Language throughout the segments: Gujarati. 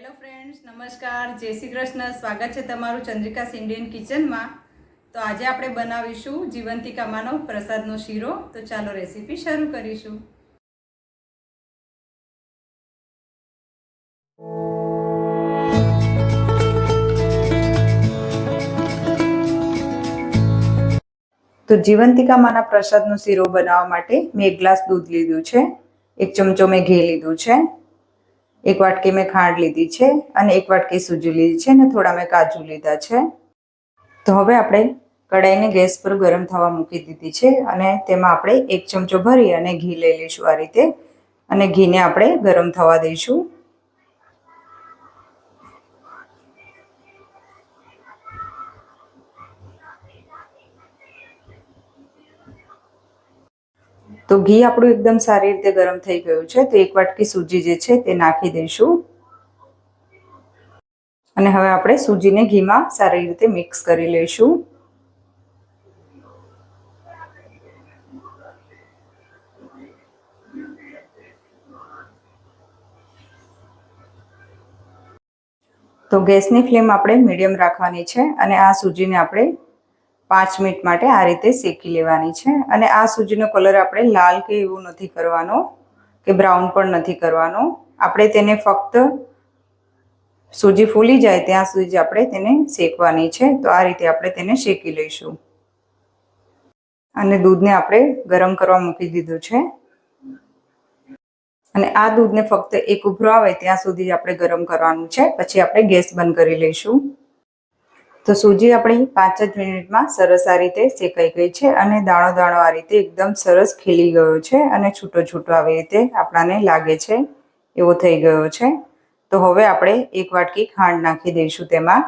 હેલો ફ્રેન્ડ્સ નમસ્કાર. જય શ્રી કૃષ્ણ. સ્વાગત છે તમારું ચંદ્રિકાસ ઇન્ડિયન કિચનમાં તો આજે આપણે બનાવીશું જીવંતિકામાંનો પ્રસાદનો શીરો. તો ચાલો રેસીપી શરૂ કરીશું. તો જીવંતિકામાંના પ્રસાદનો શીરો બનાવવા માટે મેં એક ગ્લાસ દૂધ લીધું છે. એક ચમચો મેં ઘી લીધું છે. એક વાટકી મેં ખાંડ લીધી છે અને એક વાટકી સૂજી લીધી છે અને થોડા મેં કાજુ લીધા છે. તો હવે આપણે કડાઈને ગેસ પર ગરમ થવા મૂકી દીધી છે અને તેમાં આપણે એક ચમચો ભરી અને ઘી લઈ લઈશું આ રીતે. અને ઘીને આપણે ગરમ થવા દઈશું. તો ઘી આપણું એકદમ સારી રીતે ગરમ થઈ ગયું છે. તો એક વાટકી સૂજી જે છે તે નાખી દઈશું. અને હવે આપણે સૂજીને ઘીમાં સારી રીતે મિક્સ કરી લઈશું. તો ગેસની ફ્લેમ આપણે મીડિયમ રાખવાની છે અને આ સૂજીને આપણે પાંચ મિનિટ માટે આ રીતે શેકી લેવાની છે. અને આ સૂજીનો કલર આપણે લાલ કે એવું નથી કરવાનો, કે બ્રાઉન પણ નથી કરવાનો. આપણે તેને ફક્ત સૂજી ફૂલી જાય ત્યાં સુધી આપણે તેને શેકવાની છે. તો આ રીતે આપણે તેને શેકી લઈશું. અને દૂધને આપણે ગરમ કરવા મૂકી દીધું છે. અને આ દૂધને ફક્ત એક ઉભરો આવે ત્યાં સુધી જ આપણે ગરમ કરવાનું છે. પછી આપણે ગેસ બંધ કરી લઈશું. તો સૂજી આપણી પાંચ જ મિનિટમાં સરસ આ રીતે શેકાઈ ગઈ છે અને દાણો દાણો આ રીતે એકદમ સરસ ખીલી ગયો છે અને છૂટો છૂટો આવી રીતે આપણાને લાગે છે, એવો થઈ ગયો છે. તો હવે આપણે એક વાટકી ખાંડ નાખી દઈશું તેમાં.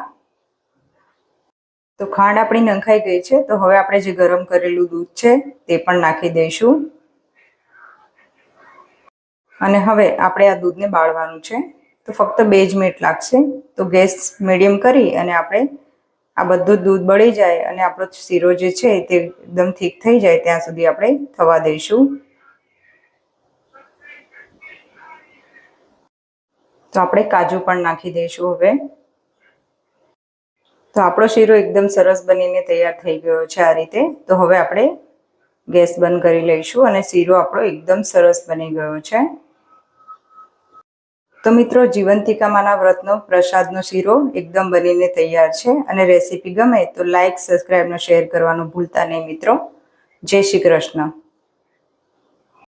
તો ખાંડ આપણી નંખાઈ ગઈ છે, તો હવે આપણે જે ગરમ કરેલું દૂધ છે તે પણ નાખી દઈશું. અને હવે આપણે આ દૂધને બાળવાનું છે, તો ફક્ત બે જ મિનિટ લાગશે. તો ગેસ મીડિયમ કરી અને આપણે આ બધું દૂધ બળી જાય અને આપણો શીરો જે છે તે એકદમ ઠીક થઈ જાય ત્યાં સુધી આપણે થવા દઈશું. તો આપણે કાજુ પણ નાખી દઈશું હવે. તો આપણો શીરો એકદમ સરસ બનીને તૈયાર થઈ ગયો છે આ રીતે. તો હવે આપણે ગેસ બંધ કરી લઈશું અને શીરો આપણો એકદમ સરસ બની ગયો છે. તો મિત્રો, જીવંતિકામાના વ્રતનો, પ્રસાદનો શીરો એકદમ બનીને તૈયાર છે અને રેસીપી ગમે તો લાઇક સબસ્ક્રાઈબનો શેર કરવાનું ભૂલતા નહીં મિત્રો. જય શ્રી કૃષ્ણ.